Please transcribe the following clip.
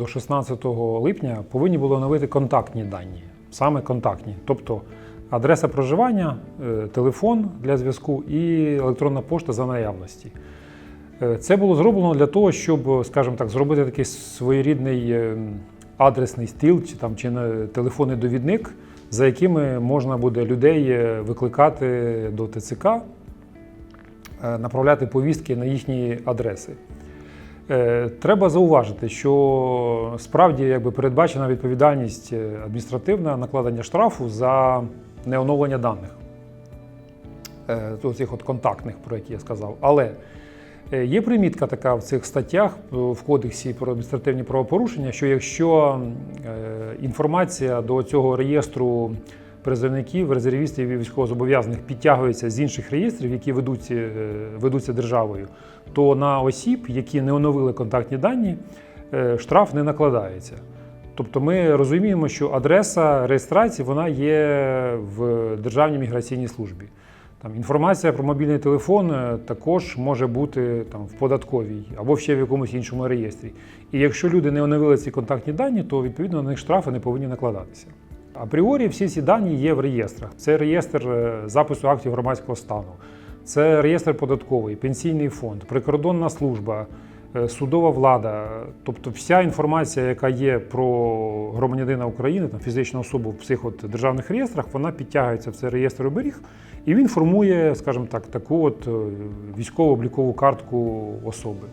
до 16 липня повинні були оновити контактні дані, саме контактні, тобто адреса проживання, е, телефон для зв'язку і електронна пошта за наявності. Е, Це було зроблено для того, щоб, скажімо так, зробити такий своєрідний е, адресний стіл чи там чи телефонний довідник, за якими можна буде людей викликати до ТЦК, направляти повістки на їхні адреси. Е, Треба зауважити, що справді якби передбачена відповідальність е, адміністративна накладення штрафу за неоновлення даних е, цих от контактних, про які я сказав. Але є примітка така в цих статтях в кодексі про адміністративні правопорушення, що якщо інформація до цього реєстру призовників, резервістів і військовозобов'язаних підтягується з інших реєстрів, які ведуться, е, ведуться державою, то на осіб, які не оновили контактні дані, е, штраф не накладається. Тобто ми розуміємо, що адреса реєстрації вона є в Державній міграційній службі. Там інформація про мобільний телефон е, також може бути там в податковій або ще в якомусь іншому реєстрі. І якщо люди не оновили ці контактні дані, то відповідно на них штрафи не повинні накладатися. Апріорі всі ці дані є в реєстрах. Це реєстр е, запису актів громадського стану, це реєстр податковий, пенсійний фонд, прикордонна служба, е, судова влада. Тобто вся інформація, яка є про громадянина України, там фізичну особу в цих от державних реєстрах, вона підтягується в цей реєстр оберіг, і він формує, скажімо так, таку от е, військово-облікову картку особи.